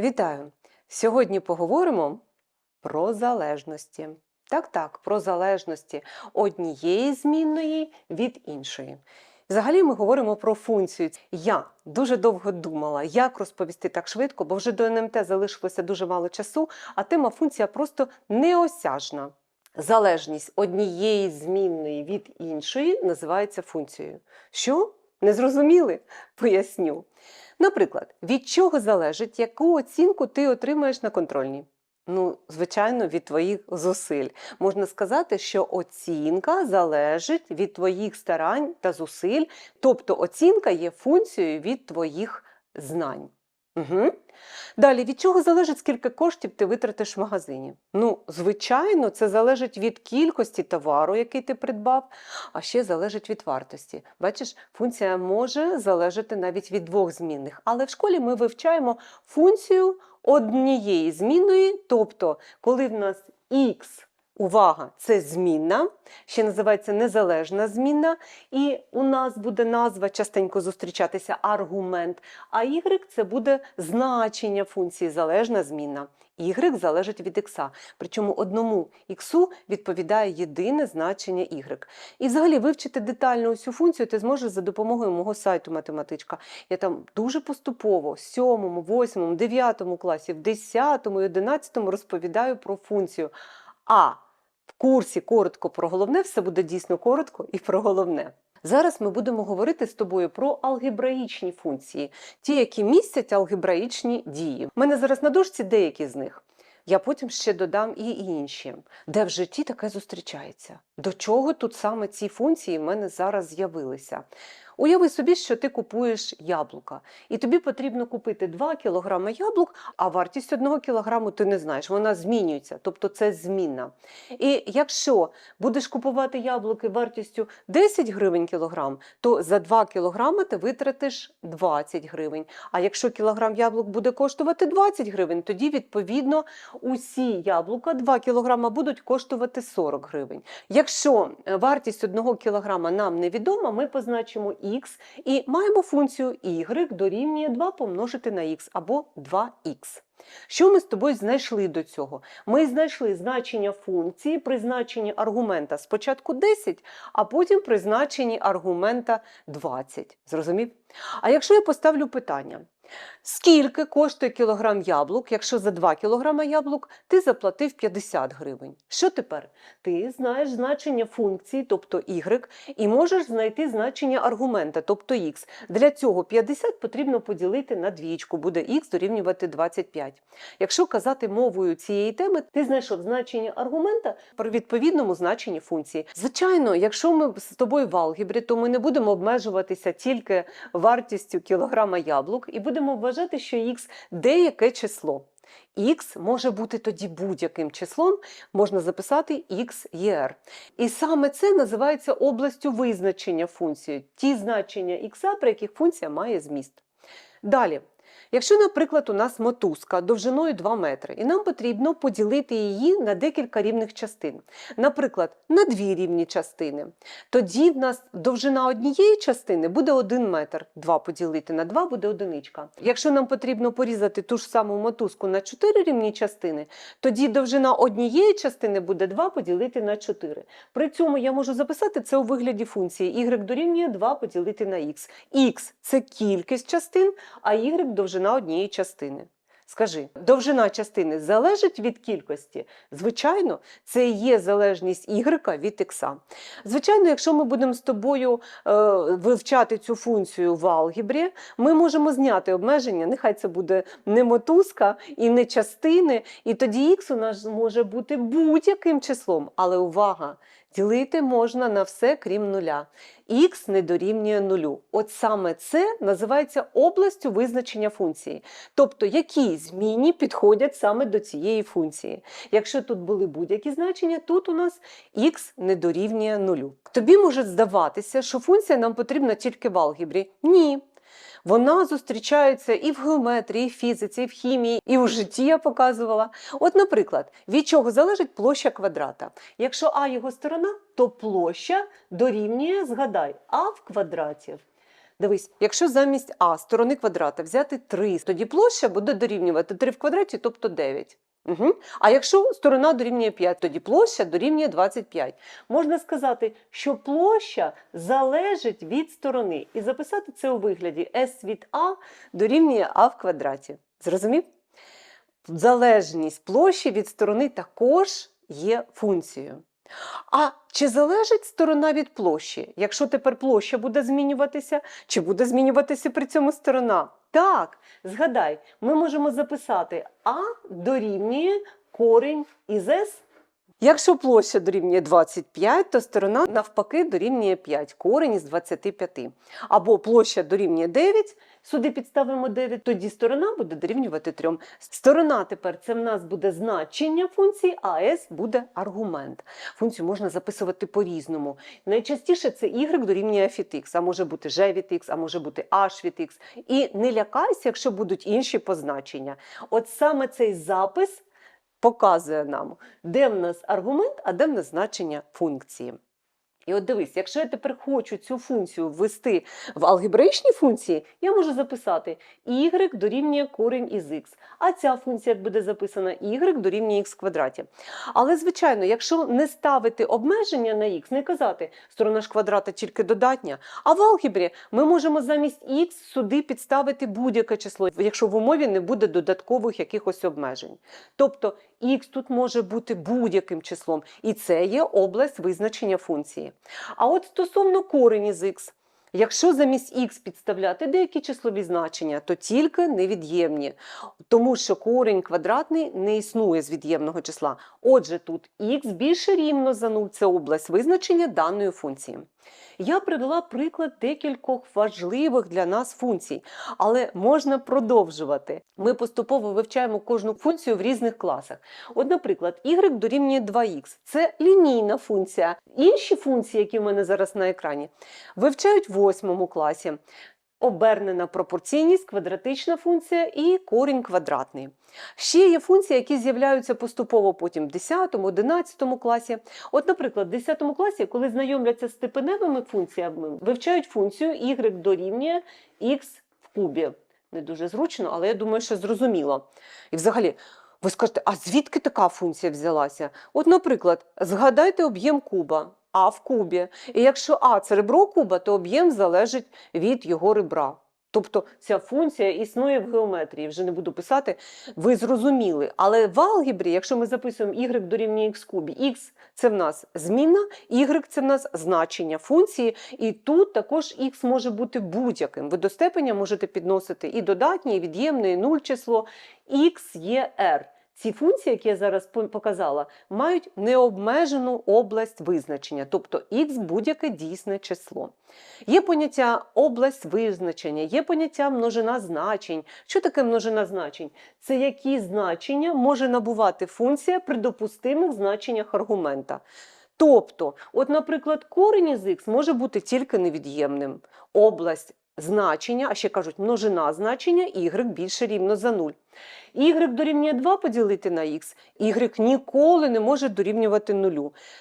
Вітаю! Сьогодні поговоримо про залежності. Так, так, про залежності однієї змінної від іншої. Взагалі ми говоримо про функцію. Я дуже довго думала, як розповісти так швидко, бо вже до НМТ залишилося дуже мало часу, а тема функція просто неосяжна. Залежність однієї змінної від іншої називається функцією. Що? Не зрозуміли? Поясню. Наприклад, від чого залежить, яку оцінку ти отримаєш на контрольній? Ну, звичайно, від твоїх зусиль. Можна сказати, що оцінка залежить від твоїх старань та зусиль, тобто оцінка є функцією від твоїх знань. Угу. Далі, від чого залежить, скільки коштів ти витратиш в магазині? Ну, звичайно, це залежить від кількості товару, який ти придбав, а ще залежить від вартості. Бачиш, функція може залежати навіть від двох змінних. Але в школі ми вивчаємо функцію однієї змінної, тобто, коли в нас х Увага, це змінна, ще називається незалежна змінна, і у нас буде назва частенько зустрічатися аргумент, а y це буде значення функції залежна змінна. Y залежить від x, причому одному x відповідає єдине значення y. І взагалі вивчити детально усю функцію ти зможеш за допомогою мого сайту математичка. Я там дуже поступово, в 7, 8, 9 класі, в 10 і 11 розповідаю про функцію. А курсі коротко про головне, все буде дійсно коротко і про головне. Зараз ми будемо говорити з тобою про алгебраїчні функції, ті, які містять алгебраїчні дії. У мене зараз на дошці деякі з них. Я потім ще додам і інші, де в житті таке зустрічається. До чого тут саме ці функції в мене зараз з'явилися? Уяви собі, що ти купуєш яблука, і тобі потрібно купити 2 кг яблук, а вартість 1 кг ти не знаєш, вона змінюється, тобто це змінна. І якщо будеш купувати яблуки вартістю 10 гривень кілограм, то за 2 кг ти витратиш 20 гривень. А якщо кілограм яблук буде коштувати 20 гривень, тоді відповідно усі яблука 2 кг будуть коштувати 40 гривень. Якщо е, вартість 1 кг нам невідома, ми позначимо х і маємо функцію y дорівнює 2 помножити на х або 2х. Що ми з тобою знайшли до цього? Ми знайшли значення функції при значенні аргумента спочатку 10, а потім при значенні аргумента 20. Зрозумів? А якщо я поставлю питання, скільки коштує кілограм яблук, якщо за 2 кілограма яблук ти заплатив 50 гривень? Що тепер? Ти знаєш значення функції, тобто y, і можеш знайти значення аргумента, тобто х. Для цього 50 потрібно поділити на двічку, буде х дорівнювати 25. Якщо казати мовою цієї теми, ти знайшов значення аргумента при відповідному значенні функції. Звичайно, якщо ми з тобою в алгебрі, то ми не будемо обмежуватися тільки вартістю кілограма яблук і будемо вважати, що х деяке число. Х може бути тоді будь-яким числом, можна записати xer. І саме це називається областю визначення функції, ті значення х, при яких функція має зміст. Далі, Якщо, наприклад, у нас мотузка довжиною 2 метри, і нам потрібно поділити її на декілька рівних частин, наприклад, на дві рівні частини, тоді в нас довжина однієї частини буде 1 метр, 2 поділити на 2 буде одиничка. Якщо нам потрібно порізати ту ж саму мотузку на 4 рівні частини, тоді довжина однієї частини буде 2 поділити на 4. При цьому я можу записати це у вигляді функції y дорівнює 2 поділити на x. x – це кількість частин, а y – довжина однієї частини. Скажи, довжина частини залежить від кількості? Звичайно, це є залежність y від x. Звичайно, якщо ми будемо з тобою е, вивчати цю функцію в алгебрі, ми можемо зняти обмеження, нехай це буде не мотузка і не частини, і тоді x у нас може бути будь-яким числом. Але увага! Ділити можна на все, крім нуля. Х не дорівнює нулю. От саме це називається областю визначення функції. Тобто, які змінні підходять саме до цієї функції. Якщо тут були будь-які значення, тут у нас х не дорівнює нулю. Тобі може здаватися, що функція нам потрібна тільки в алгебрі. Ні. Вона зустрічається і в геометрії, і в фізиці, і в хімії, і в житті я показувала. От, наприклад, від чого залежить площа квадрата. Якщо А його сторона, то площа дорівнює, згадай, А в квадраті. Дивись, якщо замість А сторони квадрата взяти 3, тоді площа буде дорівнювати 3 в квадраті, тобто 9. Угу. А якщо сторона дорівнює 5, тоді площа дорівнює 25. Можна сказати, що площа залежить від сторони. І записати це у вигляді S від А дорівнює А в квадраті. Зрозумів? Залежність площі від сторони також є функцією. А чи залежить сторона від площі? Якщо тепер площа буде змінюватися, чи буде змінюватися при цьому сторона? Так, згадай, ми можемо записати А дорівнює корінь із С. Якщо площа дорівнює 25, то сторона навпаки дорівнює 5, корінь із 25. Або площа дорівнює 9, сюди підставимо 9, тоді сторона буде дорівнювати 3. Сторона тепер це в нас буде значення функції, а S буде аргумент. Функцію можна записувати по-різному. Найчастіше це y дорівнює f від x, а може бути g від x, а може бути h від x. І не лякайся, якщо будуть інші позначення. От саме цей запис показує нам, де в нас аргумент, а де в нас значення функції. І от дивись, якщо я тепер хочу цю функцію ввести в алгебраїчні функції, я можу записати y дорівнює корінь із x. А ця функція буде записана y дорівнює x квадраті. Але, звичайно, якщо не ставити обмеження на x, не казати, сторона ж квадрата тільки додатня, а в алгебрі ми можемо замість x сюди підставити будь-яке число, якщо в умові не буде додаткових якихось обмежень. Тобто x тут може бути будь-яким числом, і це є область визначення функції. А от стосовно корень із х, якщо замість х підставляти деякі числові значення, то тільки невід'ємні, тому що корень квадратний не існує з від'ємного числа. Отже, тут х більше рівно за 0 – це область визначення даної функції. Я привела приклад декількох важливих для нас функцій, але можна продовжувати. Ми поступово вивчаємо кожну функцію в різних класах. От, наприклад, y дорівнює 2х це лінійна функція. Інші функції, які в мене зараз на екрані, вивчають в 8 класі. Обернена пропорційність, квадратична функція і корінь квадратний. Ще є функції, які з'являються поступово потім в 10, 11 класі. От, наприклад, в 10 класі, коли знайомляться з степеневими функціями, вивчають функцію y дорівнює x в кубі. Не дуже зручно, але я думаю, що зрозуміло. І взагалі, ви скажете, а звідки така функція взялася? От, наприклад, згадайте об'єм куба. А в кубі. І якщо А це ребро куба, то об'єм залежить від його ребра. Тобто ця функція існує в геометрії, вже не буду писати, ви зрозуміли. Але в алгебрі, якщо ми записуємо y дорівнює x кубі, x це в нас змінна, y це в нас значення функції, і тут також x може бути будь-яким. Ви до степеня можете підносити і додатнє, і від'ємне, і нуль число. x є r. Ці функції, які я зараз показала, мають необмежену область визначення, тобто х будь-яке дійсне число. Є поняття область визначення, є поняття множина значень. Що таке множина значень? Це які значення може набувати функція при допустимих значеннях аргумента. Тобто, от, наприклад, корінь із х може бути тільки невід'ємним. Область значення, а ще кажуть, множина значення y більше рівно за 0. Y дорівнює 2 поділити на х, y ніколи не може дорівнювати 0.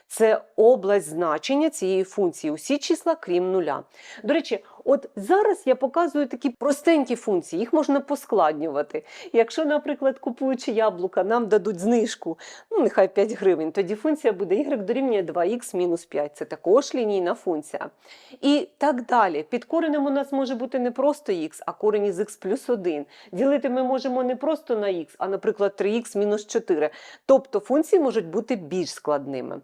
Це область значення цієї функції, усі числа, крім нуля. До речі, от зараз я показую такі простенькі функції, їх можна поскладнювати. Якщо, наприклад, купуючи яблука, нам дадуть знижку, ну нехай 5 гривень, тоді функція буде y дорівнює 2х мінус 5. Це також лінійна функція. І так далі. Під коренем у нас може бути не просто х, а корень із х плюс 1. Ділити ми можемо не просто на х, а, наприклад, 3х мінус 4. Тобто функції можуть бути більш складними.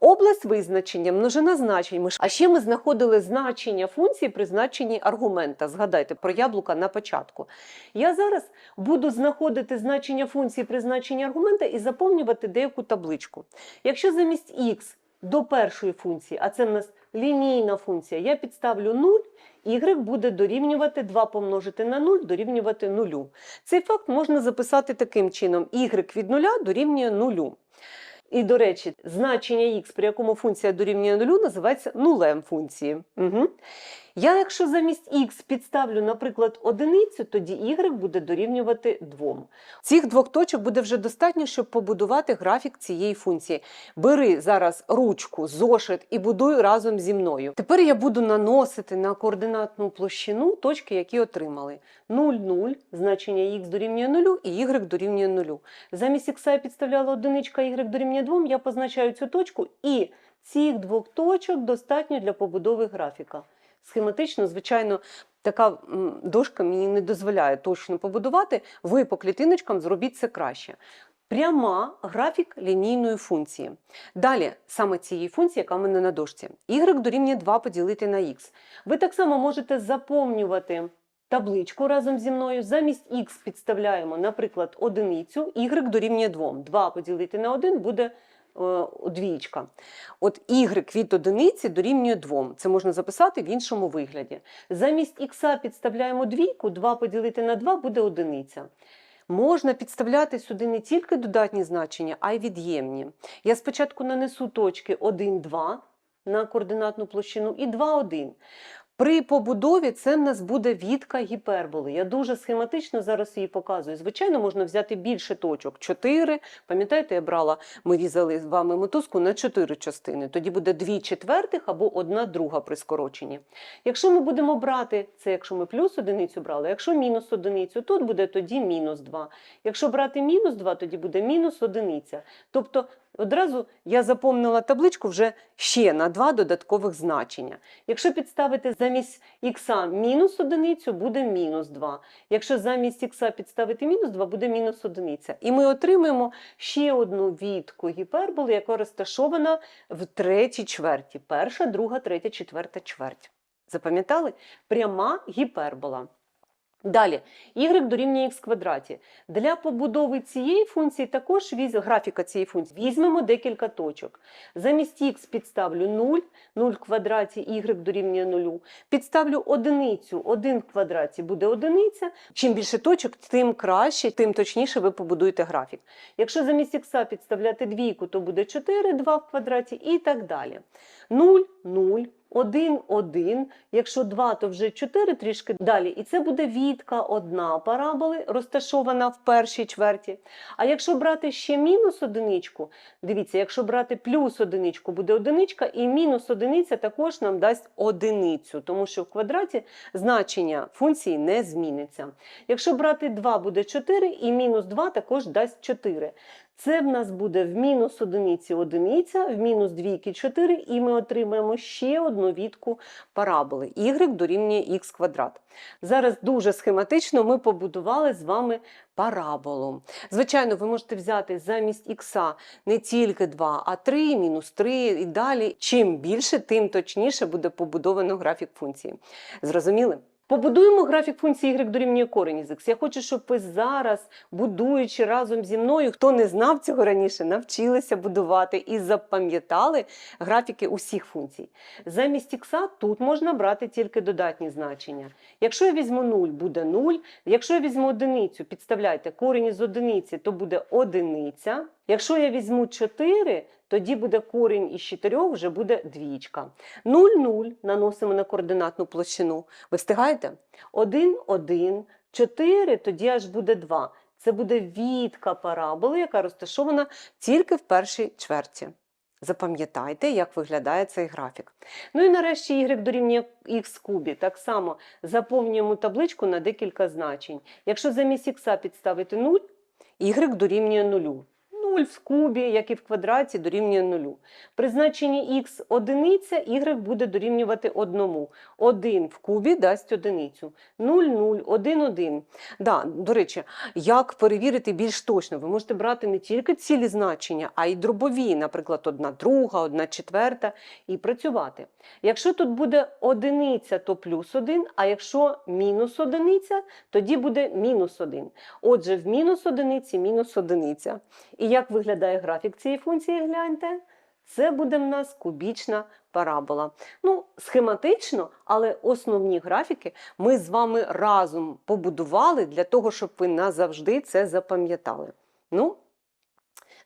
Область визначення, множина значень. А ще ми знаходили значення функції при значенні аргумента. Згадайте про яблука на початку. Я зараз буду знаходити значення функції при значенні аргумента і заповнювати деяку табличку. Якщо замість х до першої функції, а це в нас лінійна функція, я підставлю 0, y буде дорівнювати 2 помножити на 0, дорівнювати 0. Цей факт можна записати таким чином: y від 0 дорівнює 0. І, до речі, значення х, при якому функція дорівнює нулю, називається нулем функції. Угу. Я, якщо замість х підставлю, наприклад, одиницю, тоді y буде дорівнювати 2. Цих двох точок буде вже достатньо, щоб побудувати графік цієї функції. Бери зараз ручку, зошит і будуй разом зі мною. Тепер я буду наносити на координатну площину точки, які отримали. 0, 0, значення х дорівнює 0 і y дорівнює 0. Замість х я підставляла одиничка, y дорівнює 2, я позначаю цю точку, і цих двох точок достатньо для побудови графіка. Схематично, звичайно, така дошка мені не дозволяє точно побудувати. Ви по клітиночкам зробіть це краще. Пряма графік лінійної функції. Далі саме цієї функції, яка в мене на дошці. y дорівнює 2 поділити на x. Ви так само можете заповнювати табличку разом зі мною. Замість x підставляємо, наприклад, одиницю, y дорівнює 2. 2 поділити на 1 буде двічка. От y від одиниці дорівнює 2. Це можна записати в іншому вигляді. Замість х підставляємо двійку, 2 поділити на 2 буде одиниця. Можна підставляти сюди не тільки додатні значення, а й від'ємні. Я спочатку нанесу точки 1, 2 на координатну площину і 2, 1. При побудові це в нас буде відка гіперболи. Я дуже схематично зараз її показую. Звичайно, можна взяти більше точок. 4. Пам'ятаєте, я брала, ми різали з вами мотузку на 4 частини. Тоді буде 2 четвертих або 1 друга при скороченні. Якщо ми будемо брати, це якщо ми плюс одиницю брали, якщо мінус одиницю, тут буде тоді мінус 2. Якщо брати мінус 2, тоді буде мінус одиниця. Тобто одразу я заповнила табличку вже ще на два додаткових значення. Якщо підставити замість х мінус одиницю, буде мінус 2. Якщо замість х підставити мінус 2, буде мінус одиниця. І ми отримаємо ще одну відку гіперболи, яка розташована в третій чверті. Перша, друга, третя, четверта чверть. Запам'ятали? Пряма гіпербола. Далі, y дорівнює х квадраті. Для побудови цієї функції також графіка цієї функції візьмемо декілька точок. Замість х підставлю 0, 0 в квадраті, y дорівнює 0. Підставлю одиницю, 1 в квадраті буде одиниця. Чим більше точок, тим краще, тим точніше ви побудуєте графік. Якщо замість х підставляти двійку, то буде 4, 2 в квадраті і так далі. 0, 0. 1, 1, якщо 2, то вже 4 трішки далі. І це буде відка одна параболи, розташована в першій чверті. А якщо брати ще мінус одиничку, дивіться, якщо брати плюс одиничку, буде одиничка, і мінус одиниця також нам дасть одиницю, тому що в квадраті значення функції не зміниться. Якщо брати 2, буде 4, і мінус 2 також дасть 4. Це в нас буде в мінус одиниці одиниця, в мінус двійки 4, і ми отримаємо ще одну відку параболи. y дорівнює х квадрат. Зараз дуже схематично ми побудували з вами параболу. Звичайно, ви можете взяти замість х не тільки 2, а 3, мінус 3 і далі. Чим більше, тим точніше буде побудовано графік функції. Зрозуміли? Побудуємо графік функції y дорівнює корень із x. Я хочу, щоб ви зараз, будуючи разом зі мною, хто не знав цього раніше, навчилися будувати і запам'ятали графіки усіх функцій. Замість х тут можна брати тільки додатні значення. Якщо я візьму 0, буде 0. Якщо я візьму одиницю, підставляйте корінь із одиниці, то буде одиниця. Якщо я візьму 4, тоді буде корінь із 4, вже буде двічка. 0, 0 наносимо на координатну площину. Ви встигаєте? 1, 1, 4, тоді аж буде 2. Це буде відка параболи, яка розташована тільки в першій чверті. Запам'ятайте, як виглядає цей графік. Ну і нарешті y дорівнює х кубі. Так само заповнюємо табличку на декілька значень. Якщо замість х підставити 0, y дорівнює 0. 0 в кубі, як і в квадраті, дорівнює 0. При значенні х одиниця, y буде дорівнювати 1. 1 в кубі дасть одиницю. 0, 0, 1, 1. Да, до речі, як перевірити більш точно? Ви можете брати не тільки цілі значення, а й дробові, наприклад, 1 друга, 1 четверта, і працювати. Якщо тут буде одиниця, то плюс 1, а якщо мінус одиниця, тоді буде мінус 1. Отже, в мінус одиниці мінус одиниця. І як виглядає графік цієї функції, гляньте? Це буде в нас кубічна парабола. Ну, схематично, але основні графіки ми з вами разом побудували для того, щоб ви назавжди це запам'ятали. Ну,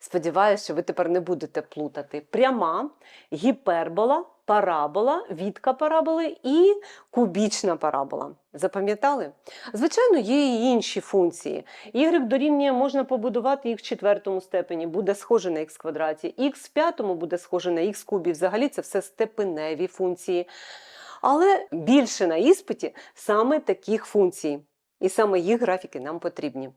Сподіваюся, що ви тепер не будете плутати. Пряма, гіпербола, парабола, відка параболи і кубічна парабола. Запам'ятали? Звичайно, є і інші функції. Y дорівнює можна побудувати їх в четвертому степені, буде схоже на х квадраті, х в п'ятому буде схоже на х кубі. Взагалі це все степеневі функції. Але більше на іспиті саме таких функцій. І саме їх графіки нам потрібні.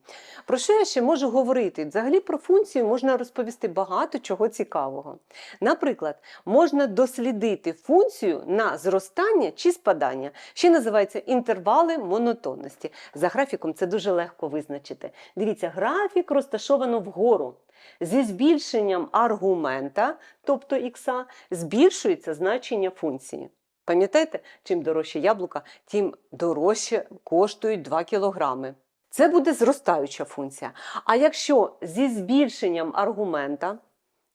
Про що я ще можу говорити? Взагалі про функцію можна розповісти багато чого цікавого. Наприклад, можна дослідити функцію на зростання чи спадання, ще називається інтервали монотонності. За графіком це дуже легко визначити. Дивіться, графік розташовано вгору. Зі збільшенням аргумента, тобто х, збільшується значення функції. Пам'ятаєте, чим дорожче яблука, тим дорожче коштують 2 кілограми. Це буде зростаюча функція. А якщо зі збільшенням аргумента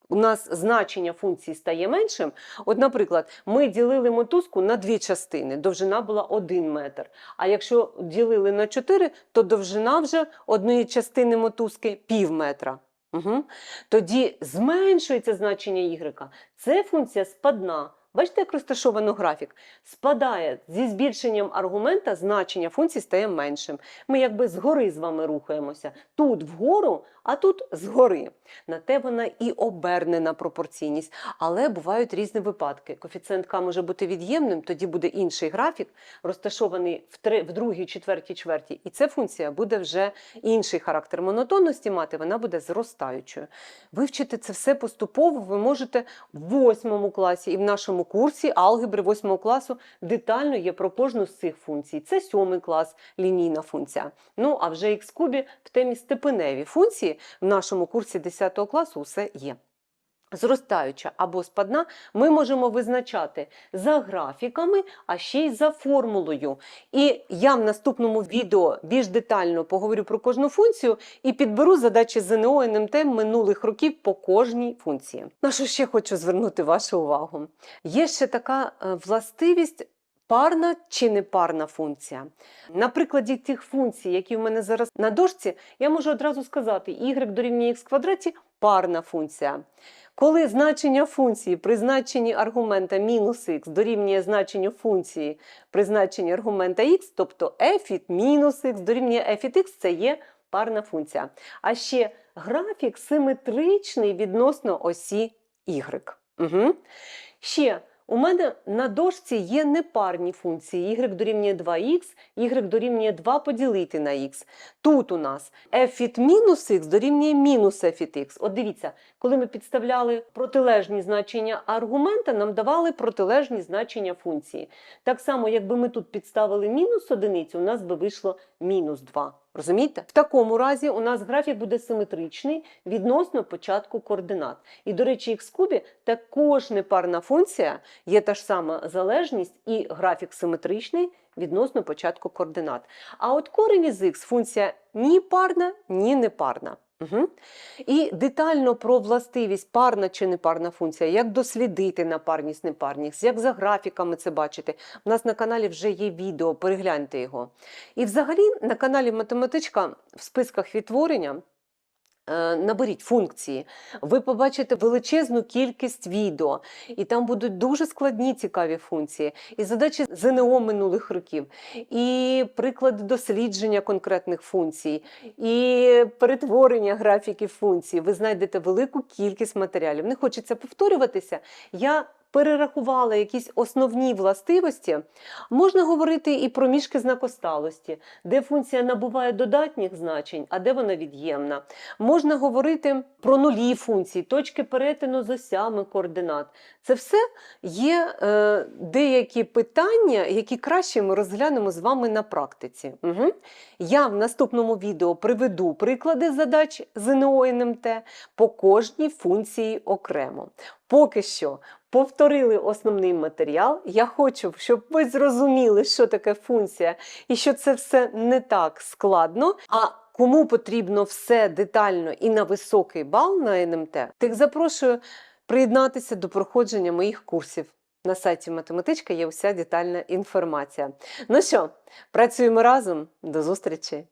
у нас значення функції стає меншим, от, наприклад, ми ділили мотузку на дві частини, довжина була 1 метр. А якщо ділили на 4, то довжина вже одної частини мотузки пів метра. Угу. Тоді зменшується значення y. Це функція спадна. Бачите, як розташовано графік? Спадає зі збільшенням аргумента, значення функції стає меншим. Ми якби згори з вами рухаємося. Тут вгору, а тут згори. На те вона і обернена пропорційність. Але бувають різні випадки. Коефіцієнт К може бути від'ємним, тоді буде інший графік, розташований в, три, в другій, четвертій, чвертій. І ця функція буде вже інший характер монотонності мати, вона буде зростаючою. Вивчити це все поступово ви можете в восьмому класі і в нашому курсі алгебри восьмого класу детально є про кожну з цих функцій. Це сьомий клас, лінійна функція. Ну а вже х кубі в темі степеневі функції в нашому курсі 10 класу все є. Зростаюча або спадна, ми можемо визначати за графіками, а ще й за формулою. І я в наступному відео більш детально поговорю про кожну функцію і підберу задачі ЗНО НМТ минулих років по кожній функції. На що ще хочу звернути вашу увагу? Є ще така е, властивість. Парна чи непарна функція. На прикладі тих функцій, які в мене зараз на дошці, я можу одразу сказати, y дорівнює х квадраті парна функція. Коли значення функції при значенні аргумента мінус х дорівнює значенню функції при значенні аргумента х, тобто f від мінус х дорівнює f від х, це є парна функція. А ще графік симетричний відносно осі y. Угу. Ще у мене на дошці є непарні функції. y дорівнює 2х, y дорівнює 2 поділити на х. Тут у нас f від мінус х дорівнює мінус f від х. От дивіться, коли ми підставляли протилежні значення аргумента, нам давали протилежні значення функції. Так само, якби ми тут підставили мінус одиницю, у нас би вийшло мінус 2. Розумієте? В такому разі у нас графік буде симетричний відносно початку координат. І, до речі, х кубі також непарна функція, є та ж сама залежність, і графік симетричний відносно початку координат. А от корінь із х функція ні парна, ні непарна. Угу. І детально про властивість парна чи непарна функція, як дослідити напарність, непарність, як за графіками це бачити. У нас на каналі вже є відео, перегляньте його. І взагалі на каналі Математичка в списках відтворення. Е, Наберіть функції, ви побачите величезну кількість відео, і там будуть дуже складні цікаві функції, і задачі ЗНО минулих років, і приклади дослідження конкретних функцій, і перетворення графіків функцій. Ви знайдете велику кількість матеріалів. Не хочеться повторюватися. Я перерахувала якісь основні властивості. Можна говорити і про мішки знакосталості, де функція набуває додатніх значень, а де вона від'ємна. Можна говорити про нулі функції, точки перетину з осями координат. Це все є е, деякі питання, які краще ми розглянемо з вами на практиці. Угу. Я в наступному відео приведу приклади задач ЗНО НМТ по кожній функції окремо. Поки що повторили основний матеріал. Я хочу, щоб ви зрозуміли, що таке функція і що це все не так складно. А кому потрібно все детально і на високий бал на НМТ, тих запрошую приєднатися до проходження моїх курсів. На сайті математичка є уся детальна інформація. Ну що, працюємо разом. До зустрічі!